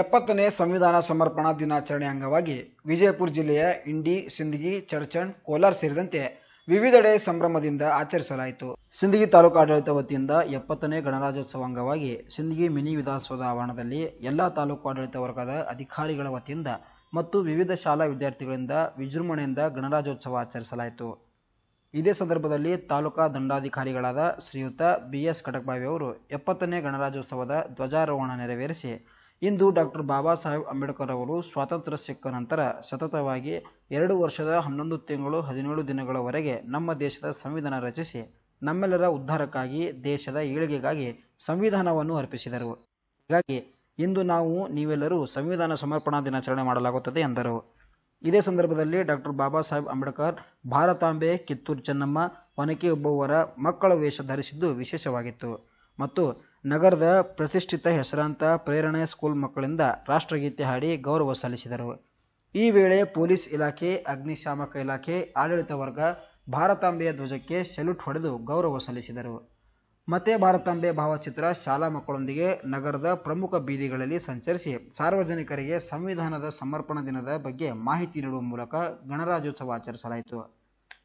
ಎಪ್ಪತ್ತನೇ ಸಂವಿಧಾನ ಸಮರ್ಪಣಾ ದಿನಾಚರಣೆ ಅಂಗವಾಗಿ ವಿಜಯಪುರ ಜಿಲ್ಲೆಯ ಇಂಡಿ, ಸಿಂದಗಿ ಚರ್ಚಣ್ ಕೋಲಾರ ಸೇರಿದಂತೆ ವಿವಿಧೆಡೆ ಸಂಭ್ರಮದಿಂದ ಆಚರಿಸಲಾಯಿತು. ಸಿಂದಗಿ ತಾಲೂಕು ಆಡಳಿತ ವತಿಯಿಂದ ಎಪ್ಪತ್ತನೇ ಗಣರಾಜ್ಯೋತ್ಸವ ಅಂಗವಾಗಿ ಸಿಂದಗಿ ಮಿನಿ ವಿಧಾನಸೌಧ ಆವರಣದಲ್ಲಿ ಎಲ್ಲಾ ತಾಲೂಕು ಆಡಳಿತ ವರ್ಗದ ಅಧಿಕಾರಿಗಳ ವತಿಯಿಂದ ಮತ್ತು ವಿವಿಧ ಶಾಲಾ ವಿದ್ಯಾರ್ಥಿಗಳಿಂದ ವಿಜೃಂಭಣೆಯಿಂದ ಗಣರಾಜ್ಯೋತ್ಸವ ಆಚರಿಸಲಾಯಿತು. ಇದೇ ಸಂದರ್ಭದಲ್ಲಿ ತಾಲೂಕಾ ದಂಡಾಧಿಕಾರಿಗಳಾದ ಶ್ರೀಯುತ ಬಿಎಸ್ ಕಟಕ್ಬಾವಿ ಅವರು ಎಪ್ಪತ್ತನೇ ಗಣರಾಜ್ಯೋತ್ಸವದ ಧ್ವಜಾರೋಹಣ ನೆರವೇರಿಸಿ ಇಂದು ಡಾಕ್ಟರ್ ಬಾಬಾ ಸಾಹೇಬ್ ಅಂಬೇಡ್ಕರ್ ಅವರು ಸ್ವಾತಂತ್ರ್ಯ ಸಿಕ್ಕ ನಂತರ ಸತತವಾಗಿ ಎರಡು ವರ್ಷದ ಹನ್ನೊಂದು ತಿಂಗಳು ಹದಿನೇಳು ದಿನಗಳವರೆಗೆ ನಮ್ಮ ದೇಶದ ಸಂವಿಧಾನ ರಚಿಸಿ ನಮ್ಮೆಲ್ಲರ ಉದ್ಧಾರಕ್ಕಾಗಿ, ದೇಶದ ಏಳಿಗೆಗಾಗಿ ಸಂವಿಧಾನವನ್ನು ಅರ್ಪಿಸಿದರು. ಹೀಗಾಗಿ ಇಂದು ನಾವು ನೀವೆಲ್ಲರೂ ಸಂವಿಧಾನ ಸಮರ್ಪಣಾ ದಿನಾಚರಣೆ ಮಾಡಲಾಗುತ್ತದೆ ಎಂದರು. ಇದೇ ಸಂದರ್ಭದಲ್ಲಿ ಡಾಕ್ಟರ್ ಬಾಬಾ ಸಾಹೇಬ್ ಅಂಬೇಡ್ಕರ್ ಭಾರತಾಂಬೆ, ಕಿತ್ತೂರು ಚೆನ್ನಮ್ಮ, ಒನಕೆ ಒಬ್ಬವರ ಮಕ್ಕಳ ವೇಷ ಧರಿಸಿದ್ದು ವಿಶೇಷವಾಗಿತ್ತು. ಮತ್ತು ನಗರದ ಪ್ರತಿಷ್ಠಿತ ಹೆಸರಾಂತ ಪ್ರೇರಣೆ ಸ್ಕೂಲ್ ಮಕ್ಕಳಿಂದ ರಾಷ್ಟ್ರಗೀತೆ ಹಾಡಿ ಗೌರವ ಸಲ್ಲಿಸಿದರು. ಈ ವೇಳೆ ಪೊಲೀಸ್ ಇಲಾಖೆ, ಅಗ್ನಿಶಾಮಕ ಇಲಾಖೆ, ಆಡಳಿತ ವರ್ಗ, ಭಾರತಾಂಬೆಯ ಧ್ವಜಕ್ಕೆ ಸೆಲ್ಯೂಟ್ ಹೊಡೆದು ಗೌರವ ಸಲ್ಲಿಸಿದರು. ಮತ್ತೆ ಭಾರತಾಂಬೆ ಭಾವಚಿತ್ರ ಶಾಲಾ ಮಕ್ಕಳೊಂದಿಗೆ ನಗರದ ಪ್ರಮುಖ ಬೀದಿಗಳಲ್ಲಿ ಸಂಚರಿಸಿ ಸಾರ್ವಜನಿಕರಿಗೆ ಸಂವಿಧಾನದ ಸಮರ್ಪಣಾ ದಿನದ ಬಗ್ಗೆ ಮಾಹಿತಿ ನೀಡುವ ಮೂಲಕ ಗಣರಾಜ್ಯೋತ್ಸವ ಆಚರಿಸಲಾಯಿತು.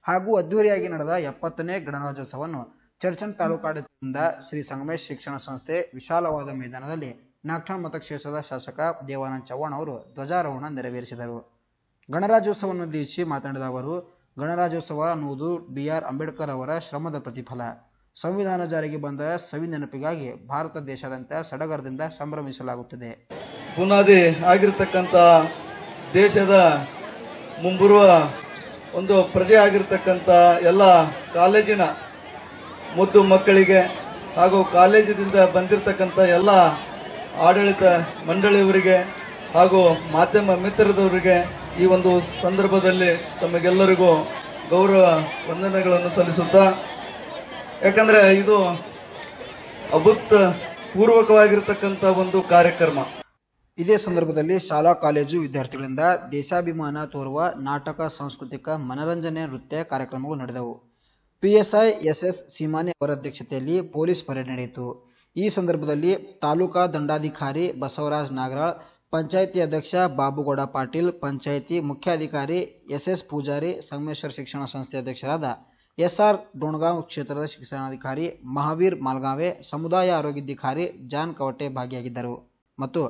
ಹಾಗೂ ಅದ್ಧೂರಿಯಾಗಿ ನಡೆದ ಎಪ್ಪತ್ತನೇ ಗಣರಾಜ್ಯೋತ್ಸವವನ್ನು ಚರ್ಚನ್ ತಾಲೂಕಾಡಳಿತದಿಂದ ಶ್ರೀ ಸಂಗಮೇಶ್ ಶಿಕ್ಷಣ ಸಂಸ್ಥೆ ವಿಶಾಲವಾದ ಮೈದಾನದಲ್ಲಿ ನಾಗ್ಠಾಣ್ ಮತಕ್ಷೇತ್ರದ ಶಾಸಕ ದೇವಾನಂದ್ ಚವ್ಹಾಣ್ ಅವರು ಧ್ವಜಾರೋಹಣ ನೆರವೇರಿಸಿದರು. ಗಣರಾಜ್ಯೋತ್ಸವನ್ನುದ್ದೇಶಿಸಿ ಮಾತನಾಡಿದ ಅವರು, ಗಣರಾಜ್ಯೋತ್ಸವ ಅನ್ನುವುದು ಬಿ ಆರ್ ಅಂಬೇಡ್ಕರ್ ಅವರ ಶ್ರಮದ ಪ್ರತಿಫಲ. ಸಂವಿಧಾನ ಜಾರಿಗೆ ಬಂದ ಸವಿ ನೆನಪಿಗಾಗಿ ಭಾರತ ದೇಶಾದ್ಯಂತ ಸಡಗರದಿಂದ ಸಂಭ್ರಮಿಸಲಾಗುತ್ತದೆ. ಬುನಾದಿ ಆಗಿರ್ತಕ್ಕಂಥ ದೇಶದ ಮುಂಬರುವ ಒಂದು ಪ್ರಜೆ ಆಗಿರ್ತಕ್ಕಂಥ ಎಲ್ಲ ಕಾಲೇಜಿನ ಮುದ್ದು ಮಕ್ಕಳಿಗೆ ಹಾಗೂ ಕಾಲೇಜಿನಿಂದ ಬಂದಿರತಕ್ಕಂಥ ಎಲ್ಲ ಆಡಳಿತ ಮಂಡಳಿಯವರಿಗೆ ಹಾಗೂ ಮಾಧ್ಯಮ ಮಿತ್ರದವರಿಗೆ ಈ ಒಂದು ಸಂದರ್ಭದಲ್ಲಿ ತಮಗೆಲ್ಲರಿಗೂ ಗೌರವ ವಂದನೆಗಳನ್ನು ಸಲ್ಲಿಸುತ್ತಾ, ಯಾಕಂದರೆ ಇದು ಅಭೂತ ಪೂರ್ವಕವಾಗಿರ್ತಕ್ಕಂಥ ಒಂದು ಕಾರ್ಯಕ್ರಮ. ಇದೇ ಸಂದರ್ಭದಲ್ಲಿ ಶಾಲಾ ಕಾಲೇಜು ವಿದ್ಯಾರ್ಥಿಗಳಿಂದ ದೇಶಾಭಿಮಾನ ತೋರುವ ನಾಟಕ, ಸಾಂಸ್ಕೃತಿಕ, ಮನರಂಜನೆ, ನೃತ್ಯ ಕಾರ್ಯಕ್ರಮಗಳು ನಡೆದವು. ಪಿಎಸ್ಐ ಎಸ್ಎಸ್ ಸೀಮಾನೆ ಅವರ ಅಧ್ಯಕ್ಷತೆಯಲ್ಲಿ ಪೊಲೀಸ್ ಪರೇಡ್ ನಡೆಯಿತು. ಈ ಸಂದರ್ಭದಲ್ಲಿ ತಾಲೂಕಾ ದಂಡಾಧಿಕಾರಿ ಬಸವರಾಜ್ ನಾಗರಾಳ್ ಪಂಚಾಯಿತಿ ಅಧ್ಯಕ್ಷ ಬಾಬುಗೌಡ ಪಾಟೀಲ್, ಪಂಚಾಯಿತಿ ಮುಖ್ಯಾಧಿಕಾರಿ ಎಸ್ಎಸ್ ಪೂಜಾರಿ, ಸಂಗಮೇಶ್ವರ ಶಿಕ್ಷಣ ಸಂಸ್ಥೆ ಅಧ್ಯಕ್ಷರಾದ ಎಸ್ಆರ್ ಡೋಣಗಾಂವ್ ಕ್ಷೇತ್ರದ ಶಿಕ್ಷಣಾಧಿಕಾರಿ ಮಹಾವೀರ್ ಮಾಲ್ಗಾವೆ, ಸಮುದಾಯ ಆರೋಗ್ಯಾಧಿಕಾರಿ ಜಾನ್ ಕವಟೆ ಭಾಗಿಯಾಗಿದ್ದರು. ಮತ್ತು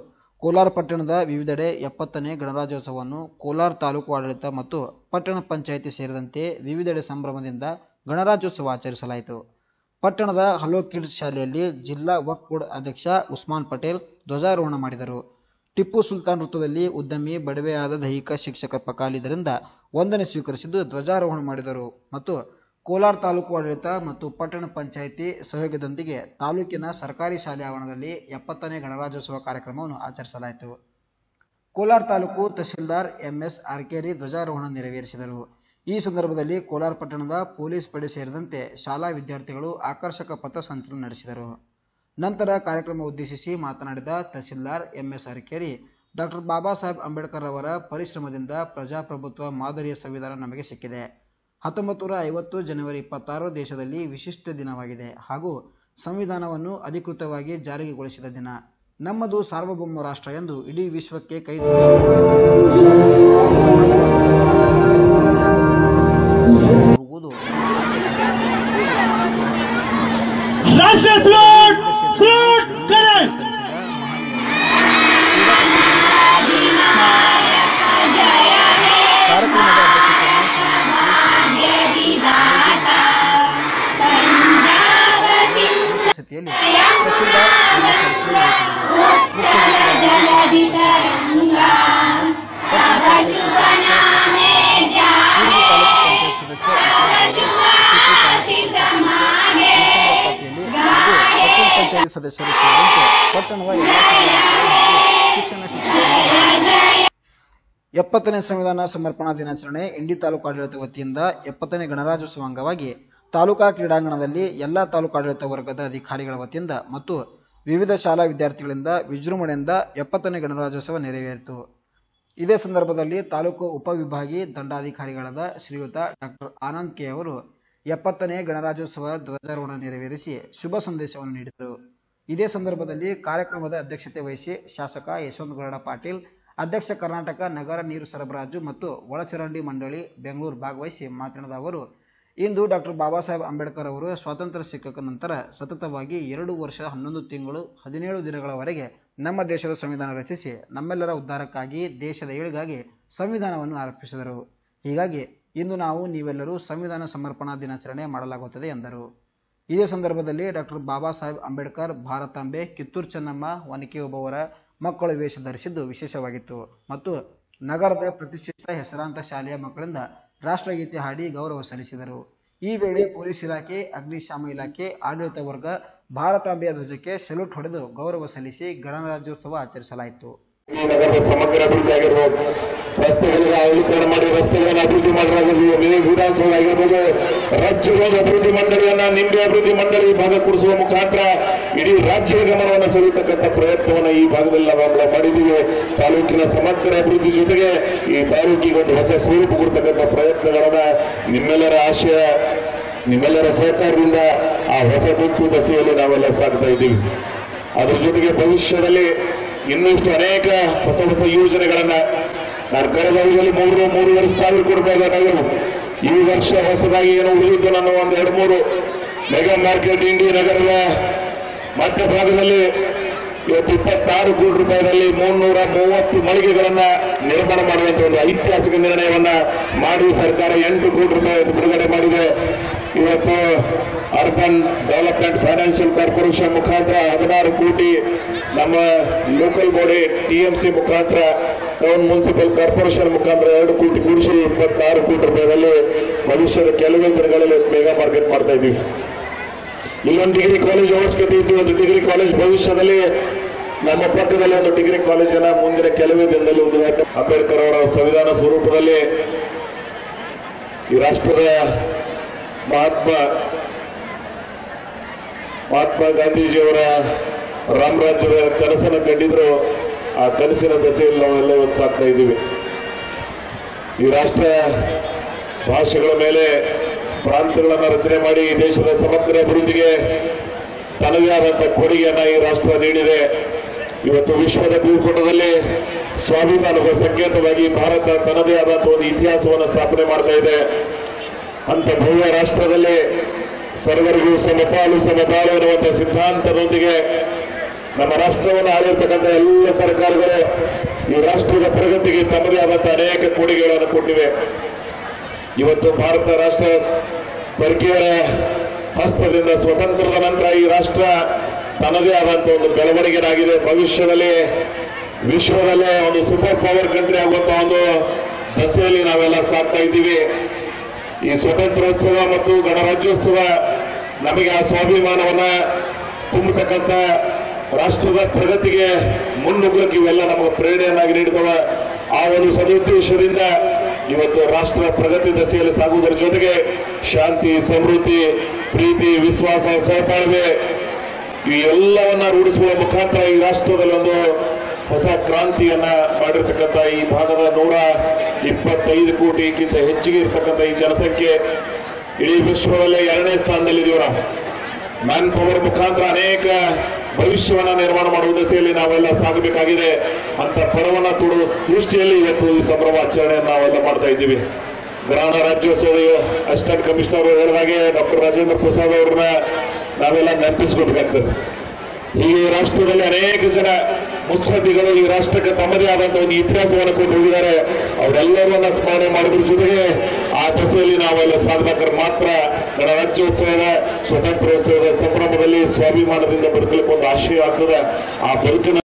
ಕೋಲಾರ ಪಟ್ಟಣದ ವಿವಿಧೆಡೆ ಎಪ್ಪತ್ತನೇ ಗಣರಾಜ್ಯೋತ್ಸವವನ್ನು ಕೋಲಾರ ತಾಲೂಕು ಆಡಳಿತ ಮತ್ತು ಪಟ್ಟಣ ಪಂಚಾಯಿತಿ ಸೇರಿದಂತೆ ವಿವಿಧೆಡೆ ಸಂಭ್ರಮದಿಂದ ಗಣರಾಜ್ಯೋತ್ಸವ ಆಚರಿಸಲಾಯಿತು. ಪಟ್ಟಣದ ಹಲೋ ಕಿಡ್ಸ್ ಶಾಲೆಯಲ್ಲಿ ಜಿಲ್ಲಾ ವಕ್ಫ್ ಅಧ್ಯಕ್ಷ ಉಸ್ಮಾನ್ ಪಟೇಲ್ ಧ್ವಜಾರೋಹಣ ಮಾಡಿದರು. ಟಿಪ್ಪು ಸುಲ್ತಾನ್ ವೃತ್ತದಲ್ಲಿ ಉದ್ಯಮಿ, ಬಡವೆಯಾದ ದೈಹಿಕ ಶಿಕ್ಷಕ ಪಕಾಲಿದರಿಂದ ವಂದನೆ ಸ್ವೀಕರಿಸಿದ್ದು ಧ್ವಜಾರೋಹಣ ಮಾಡಿದರು ಮತ್ತು ಕೋಲಾರ ತಾಲೂಕು ಆಡಳಿತ ಮತ್ತು ಪಟ್ಟಣ ಪಂಚಾಯಿತಿ ಸಹಯೋಗದೊಂದಿಗೆ ತಾಲೂಕಿನ ಸರ್ಕಾರಿ ಶಾಲೆ ಆವರಣದಲ್ಲಿ ಎಪ್ಪತ್ತನೇ ಗಣರಾಜ್ಯೋತ್ಸವ ಕಾರ್ಯಕ್ರಮವನ್ನು ಆಚರಿಸಲಾಯಿತು. ಕೋಲಾರ ತಾಲೂಕು ತಹಶೀಲ್ದಾರ್ ಎಂಎಸ್ ಆರ್ಕೇರಿ ಧ್ವಜಾರೋಹಣ ನೆರವೇರಿಸಿದರು. ಈ ಸಂದರ್ಭದಲ್ಲಿ ಕೋಲಾರ ಪಟ್ಟಣದ ಪೊಲೀಸ್ ಪಡೆ ಸೇರಿದಂತೆ ಶಾಲಾ ವಿದ್ಯಾರ್ಥಿಗಳು ಆಕರ್ಷಕ ಪಥಸಂಚಲನ ನಡೆಸಿದರು. ನಂತರ ಕಾರ್ಯಕ್ರಮ ಉದ್ದೇಶಿಸಿ ಮಾತನಾಡಿದ ತಹಸೀಲ್ದಾರ್ ಎಂಎಸ್ ಅರಕೇರಿ, ಡಾಕ್ಟರ್ ಬಾಬಾ ಸಾಹೇಬ್ ಅಂಬೇಡ್ಕರ್ ಅವರ ಪರಿಶ್ರಮದಿಂದ ಪ್ರಜಾಪ್ರಭುತ್ವ ಮಾದರಿಯ ಸಂವಿಧಾನ ನಮಗೆ ಸಿಕ್ಕಿದೆ. ಹತ್ತೊಂಬತ್ತು ನೂರ ಐವತ್ತು ಜನವರಿ ಇಪ್ಪತ್ತಾರು ದೇಶದಲ್ಲಿ ವಿಶಿಷ್ಟ ದಿನವಾಗಿದೆ ಹಾಗೂ ಸಂವಿಧಾನವನ್ನು ಅಧಿಕೃತವಾಗಿ ಜಾರಿಗೆಗೊಳಿಸಿದ ದಿನ. ನಮ್ಮದು ಸಾರ್ವಭೌಮ ರಾಷ್ಟ್ರ ಎಂದು ಇಡೀ ವಿಶ್ವಕ್ಕೆ ಕೈ ಪಂಚಾಯತ್ ಸದಸ್ಯರು ಎಪ್ಪತ್ತನೇ ಸಂವಿಧಾನ ಸಮರ್ಪಣಾ ದಿನಾಚರಣೆ ಇಂಡಿ ತಾಲೂಕು ಆಡಳಿತ ವತಿಯಿಂದ ಎಪ್ಪತ್ತನೇ ಗಣರಾಜ್ಯೋತ್ಸವ ಅಂಗವಾಗಿ ತಾಲೂಕಾ ಕ್ರೀಡಾಂಗಣದಲ್ಲಿ ಎಲ್ಲಾ ತಾಲೂಕು ಆಡಳಿತ ವರ್ಗದ ಅಧಿಕಾರಿಗಳ ವತಿಯಿಂದ ಮತ್ತು ವಿವಿಧ ಶಾಲಾ ವಿದ್ಯಾರ್ಥಿಗಳಿಂದ ವಿಜೃಂಭಣೆಯಿಂದ ಎಪ್ಪತ್ತನೇ ಗಣರಾಜ್ಯೋತ್ಸವ ನೆರವೇರಿತು. ಇದೇ ಸಂದರ್ಭದಲ್ಲಿ ತಾಲೂಕು ಉಪವಿಭಾಗಿ ದಂಡಾಧಿಕಾರಿಗಳಾದ ಶ್ರೀಯುತ ಡಾಕ್ಟರ್ ಆನಂದ್ ಕೆ ಅವರು ಎಪ್ಪತ್ತನೇ ಗಣರಾಜ್ಯೋತ್ಸವ ಧ್ವಜಾರೋಹಣ ನೆರವೇರಿಸಿ ಶುಭ ಸಂದೇಶವನ್ನು ನೀಡಿದರು. ಇದೇ ಸಂದರ್ಭದಲ್ಲಿ ಕಾರ್ಯಕ್ರಮದ ಅಧ್ಯಕ್ಷತೆ ವಹಿಸಿ ಶಾಸಕ ಯಶವಂತಗೌಡ ಪಾಟೀಲ್, ಅಧ್ಯಕ್ಷ ಕರ್ನಾಟಕ ನಗರ ನೀರು ಸರಬರಾಜು ಮತ್ತು ಒಳಚರಂಡಿ ಮಂಡಳಿ ಬೆಂಗಳೂರು ಭಾಗವಹಿಸಿ ಮಾತನಾಡಿದ ಅವರು ಇಂದು ಡಾಕ್ಟರ್ ಬಾಬಾ ಸಾಹೇಬ್ ಅಂಬೇಡ್ಕರ್ ಅವರು ಸ್ವಾತಂತ್ರ್ಯ ಸಿಕ್ಕ ನಂತರ ಸತತವಾಗಿ ಎರಡು ವರ್ಷ ಹನ್ನೊಂದು ತಿಂಗಳು, ಹದಿನೇಳು ದಿನಗಳವರೆಗೆ ನಮ್ಮ ದೇಶದ ಸಂವಿಧಾನ ರಚಿಸಿ ನಮ್ಮೆಲ್ಲರ ಉದ್ಧಾರಕ್ಕಾಗಿ, ದೇಶದ ಏಳಿಗಾಗಿ ಸಂವಿಧಾನವನ್ನು ಆರೋಪಿಸಿದರು ಹೀಗಾಗಿ ಇಂದು ನಾವು ನೀವೆಲ್ಲರೂ ಸಂವಿಧಾನ ಸಮರ್ಪಣಾ ದಿನಾಚರಣೆ ಮಾಡಲಾಗುತ್ತದೆ ಎಂದರು. ಇದೇ ಸಂದರ್ಭದಲ್ಲಿ ಡಾಕ್ಟರ್ ಬಾಬಾ ಸಾಹೇಬ್ ಅಂಬೇಡ್ಕರ್ ಭಾರತಾಂಬೆ, ಕಿತ್ತೂರು ಚೆನ್ನಮ್ಮ ಒನಕೆ ಒಬ್ಬವರ ಮಕ್ಕಳು ವೇಷ ಧರಿಸಿದ್ದು ವಿಶೇಷವಾಗಿತ್ತು. ಮತ್ತು ನಗರದ ಪ್ರತಿಷ್ಠಿತ ಹೆಸರಾಂತ ಶಾಲೆಯ ಮಕ್ಕಳಿಂದ ರಾಷ್ಟ್ರಗೀತೆ ಹಾಡಿ ಗೌರವ ಸಲ್ಲಿಸಿದರು. ಈ ವೇಳೆ ಪೊಲೀಸ್ ಇಲಾಖೆ, ಅಗ್ನಿಶಾಮ ಇಲಾಖೆ, ಆಡಳಿತ ವರ್ಗ, ಭಾರತಾಂಬೆಯ ಧ್ವಜಕ್ಕೆ ಸೆಲ್ಯೂಟ್ ಹೊಡೆದು ಗೌರವ ಸಲ್ಲಿಸಿ ಗಣರಾಜ್ಯೋತ್ಸವ ಆಚರಿಸಲಾಯಿತು. ರಸ್ತೆಗಳಿಗೆ ಅಗಲೀಕರಣ ಮಾಡಿ, ರಸ್ತೆಗಳನ್ನು ಅಭಿವೃದ್ಧಿ ಮಾಡಲಾಗುವುದು. ವಿಧಾನಸೌಧ ಆಗಿರ್ಬೋದು ರಾಜ್ಯದ ಅಭಿವೃದ್ಧಿ ಮಂಡಳಿಯನ್ನ ನಿಂಬೆ ಅಭಿವೃದ್ಧಿ ಮಂಡಳಿ ಭಾಗ ಕೂಡಿಸುವ ಮುಖಾಂತರ ಇಡೀ ರಾಜ್ಯದ ಗಮನವನ್ನು ಸೆಳೆಯತಕ್ಕಂಥ ಪ್ರಯತ್ನವನ್ನು ಈ ಭಾಗದಲ್ಲಿ ನಾವು ಮಾಡಿದ್ದೀವಿ. ತಾಲೂಕಿನ ಸಮಗ್ರ ಅಭಿವೃದ್ಧಿ ಜೊತೆಗೆ ಈ ತಾಲೂಕಿಗೆ ಒಂದು ಹೊಸ ಸ್ವರೂಪ ಕೊಡ್ತಕ್ಕಂಥ ಪ್ರಯತ್ನಗಳನ್ನ ನಿಮ್ಮೆಲ್ಲರ ಆಶಯ, ನಿಮ್ಮೆಲ್ಲರ ಸಹಕಾರದಿಂದ ಆ ಹೊಸ ಗುಂಪು ದಸೆಯಲ್ಲಿ ನಾವೆಲ್ಲ ಸಾಗ್ತಾ ಇದ್ದೀವಿ. ಅದರ ಜೊತೆಗೆ ಭವಿಷ್ಯದಲ್ಲಿ ಇನ್ನಷ್ಟು ಅನೇಕ ಹೊಸ ಹೊಸ ಯೋಜನೆಗಳನ್ನ ನಾನು ಕಳೆದ ಐದಲ್ಲಿ ಮೂರು, ಮೂರುವರೆ ಸಾವಿರ ಕೊಡಬೇಕಾಗಿರು ಈ ವರ್ಷ ಹೊಸದಾಗಿ ಏನು ಉಳಿದಿದ್ದು ನಾನು ಒಂದು ಎರಡು, ಮೂರು ಮೆಗಾ ಮಾರ್ಕೆಟ್ ಇಂಡಿ ನಗರದ ಮಧ್ಯಭಾಗದಲ್ಲಿ ಇವತ್ತು ಇಪ್ಪತ್ತಾರು ಕೋಟಿ ರೂಪಾಯಿನಲ್ಲಿ ಮುನ್ನೂರ ಮೂವತ್ತು ಮಳಿಗೆಗಳನ್ನ ನಿರ್ಮಾಣ ಮಾಡುವಂತಹ ಒಂದು ಐತಿಹಾಸಿಕ ನಿರ್ಣಯವನ್ನ ಮಾಡಿ ಸರ್ಕಾರ ಎಂಟು ಕೋಟಿ ರೂಪಾಯಿ ಬಿಡುಗಡೆ ಮಾಡಿದೆ. ಇವತ್ತು ಅರ್ಬನ್ ಡೆವಲಪ್ಮೆಂಟ್ ಫೈನಾನ್ಷಿಯಲ್ ಕಾರ್ಪೊರೇಷನ್ ಮುಖಾಂತರ ಹದಿನಾರು ಕೋಟಿ ನಮ್ಮ ಲೋಕಲ್ ಬಾಡಿ ಟಿಎಂಸಿ ಮುಖಾಂತರ ಟೌನ್ ಮುನ್ಸಿಪಲ್ ಕಾರ್ಪೊರೇಷನ್ ಮುಖಾಂತರ ಎರಡು ಕೋಟಿ ಕೂಡಿಸಿ ಇಪ್ಪತ್ತಾರು ಕೋಟಿ ರೂಪಾಯಿನಲ್ಲಿ ಭವಿಷ್ಯದ ಕೆಲವೇ ದಿನಗಳಲ್ಲಿ ಮೆಗಾ ಮಾರ್ಕೆಟ್ ಮಾಡ್ತಾ ಇದ್ದೀವಿ. ಇಲ್ಲೊಂದು ಡಿಗ್ರಿ ಕಾಲೇಜ್ ಅವಶ್ಯಕತೆ ಇದ್ದು ಒಂದು ಡಿಗ್ರಿ ಕಾಲೇಜ್ ಭವಿಷ್ಯದಲ್ಲಿ ನಮ್ಮ ಪಕ್ಕದಲ್ಲಿ ಒಂದು ಡಿಗ್ರಿ ಕಾಲೇಜನ್ನ ಮುಂದಿನ ಕೆಲವೇ ದಿನದಲ್ಲಿ ಉದ್ಘಾಟನೆ ಅಂಬೇಡ್ಕರ್ ಅವರ ಸಂವಿಧಾನ ಸ್ವರೂಪದಲ್ಲಿ ಈ ರಾಷ್ಟ್ರದ ಮಹಾತ್ಮ ಮಹಾತ್ಮ ಗಾಂಧೀಜಿಯವರ ರಾಮರಾಜ್ಯದ ಕನಸನ್ನು ಕಂಡಿದ್ರು. ಆ ಕನಸಿನ ದಸೆಯಲ್ಲಿ ನಾವೆಲ್ಲ ಇವತ್ತು ಸಾಕ್ತಾ ಇದ್ದೀವಿ. ಈ ರಾಷ್ಟ್ರ ಭಾಷೆಗಳ ಮೇಲೆ ಪ್ರಾಂತಗಳನ್ನು ರಚನೆ ಮಾಡಿ ದೇಶದ ಸಮಗ್ರ ಅಭಿವೃದ್ಧಿಗೆ ತನ್ನದೇ ಆದಂತಹ ಕೊಡುಗೆಯನ್ನ ಈ ರಾಷ್ಟ್ರ ನೀಡಿದೆ. ಇವತ್ತು ವಿಶ್ವದ ಭೂಪಟದಲ್ಲಿ ಸ್ವಾಭಿಮಾನದ ಸಂಕೇತವಾಗಿ ಭಾರತ ತನ್ನದೇ ಆದಂತಹ ಒಂದು ಇತಿಹಾಸವನ್ನು ಸ್ಥಾಪನೆ ಮಾಡ್ತಾ ಇದೆ. ಅಂತ ಭವ್ಯ ರಾಷ್ಟ್ರದಲ್ಲಿ ಸರ್ವರಿಗೂ ಸಮಪಾಲು ಸಮಪಾಲು ಅನ್ನುವಂಥ ಸಿದ್ಧಾಂತದೊಂದಿಗೆ ನಮ್ಮ ರಾಷ್ಟ್ರವನ್ನು ಆಳಿರ್ತಕ್ಕಂಥ ಎಲ್ಲ ಸರ್ಕಾರಗಳು ಈ ರಾಷ್ಟ್ರದ ಪ್ರಗತಿಗೆ ತಮ್ಮದೇ ಆದಂತಹ ಅನೇಕ ಕೊಡುಗೆಗಳನ್ನು ಕೊಟ್ಟಿವೆ. ಇವತ್ತು ಭಾರತ ರಾಷ್ಟ್ರ ಪರ್ಕಿಯರ ಹಸ್ತದಿಂದ ಸ್ವತಂತ್ರದ ನಂತರ ಈ ರಾಷ್ಟ್ರ ತನ್ನದೇ ಆದಂತಹ ಒಂದು ಬೆಳವಣಿಗೆನಾಗಿದೆ ಭವಿಷ್ಯದಲ್ಲಿ, ವಿಶ್ವದಲ್ಲೇ ಒಂದು ಸೂಪರ್ ಪವರ್ ಕಂಟ್ರಿ ಆಗುವಂತಹ ಒಂದು ದಸೆಯಲ್ಲಿ ನಾವೆಲ್ಲ ಸಾಕ್ತಾ ಇದ್ದೀವಿ. ಈ ಸ್ವತಂತ್ರೋತ್ಸವ ಮತ್ತು ಗಣರಾಜ್ಯೋತ್ಸವ ನಮಗೆ ಆ ಸ್ವಾಭಿಮಾನವನ್ನ ತುಂಬತಕ್ಕಂಥ ರಾಷ್ಟ್ರದ ಪ್ರಗತಿಗೆ ಮುನ್ನುಗ್ಗಕ್ಕೆ ಇವೆಲ್ಲ ನಮಗೆ ಪ್ರೇರಣೆಯನ್ನಾಗಿ ನೀಡುತ್ತವೆ ಆ ಒಂದು ಸದುದ್ದೇಶದಿಂದ ಇವತ್ತು ರಾಷ್ಟ್ರ ಪ್ರಗತಿ ದಶೆಯಲ್ಲಿ ಸಾಗುವುದರ ಜೊತೆಗೆ ಶಾಂತಿ, ಸಮೃದ್ಧಿ, ಪ್ರೀತಿ, ವಿಶ್ವಾಸ, ಸಹಬಾಳ್ವೆ ಈ ಎಲ್ಲವನ್ನ ರೂಢಿಸುವ ಮುಖಾಂತರ ಈ ರಾಷ್ಟ್ರದಲ್ಲಿ ಒಂದು ಹೊಸ ಕ್ರಾಂತಿಯನ್ನ ಮಾಡಿರ್ತಕ್ಕಂಥ ಈ ಭಾಗದ ನೂರ ಇಪ್ಪತ್ತೈದು ಕೋಟಿಗಿಂತ ಹೆಚ್ಚಿಗೆ ಇರತಕ್ಕಂಥ ಈ ಜನಸಂಖ್ಯೆ ಇಡೀ ವಿಶ್ವದಲ್ಲೇ ಎರಡನೇ ಸ್ಥಾನದಲ್ಲಿದ್ದೀವಿ ನಾವು ಮ್ಯಾನ್ ಪವರ್ ಮುಖಾಂತರ ಅನೇಕ ಭವಿಷ್ಯವನ್ನ ನಿರ್ಮಾಣ ಮಾಡುವ ದಿಸೆಯಲ್ಲಿ ನಾವೆಲ್ಲ ಸಾಗಬೇಕಾಗಿದೆ. ಅಂತ ಪರವನ್ನ ತೋಡುವ ದೃಷ್ಟಿಯಲ್ಲಿ ಇವತ್ತು ಈ ಸಂಭ್ರಮಾಚರಣೆಯನ್ನು ನಾವೆಲ್ಲ ಮಾಡ್ತಾ ಇದ್ದೀವಿ. ಗ್ರಾಮ ರಾಜ್ಯೋತ್ಸವ ಅಸಿಸ್ಟೆಂಟ್ ಕಮಿಷನರ್ ಹೇಳಿದಾಗೆ ಡಾಕ್ಟರ್ ರಾಜೇಂದ್ರ ಪ್ರಸಾದ್ ಅವರನ್ನ ನಾವೆಲ್ಲ ನೆನಪಿಸ್ಕೋಬೇಕಾಗ್ತದೆ ಹೀಗೆ ಈ ರಾಷ್ಟ್ರದಲ್ಲಿ ಅನೇಕ ಜನ ಮುತ್ಸದ್ದಿಗಳು ಈ ರಾಷ್ಟ್ರಕ್ಕೆ ತಮ್ಮದೇ ಆದಂತಹ ಒಂದು ಇತಿಹಾಸವನ್ನು ಕೊಟ್ಟು ಹೋಗಿದ್ದಾರೆ. ಅವರೆಲ್ಲರನ್ನ ಸ್ಮರಣೆ ಮಾಡೋದ್ರ. ಜೊತೆಗೆ ಆ ದಸೆಯಲ್ಲಿ ನಾವೆಲ್ಲ ಸಾಧಕರು ಮಾತ್ರ. ಗಣರಾಜ್ಯೋತ್ಸವದ ಸ್ವತಂತ್ರೋತ್ಸವದ ಸಂಭ್ರಮದಲ್ಲಿ ಸ್ವಾಭಿಮಾನದಿಂದ ಬದುಕಲಿಕ್ಕೆ ಒಂದು ಆಶಯ ಆಗ್ತದೆ. ಆ ಬದುಕಿನ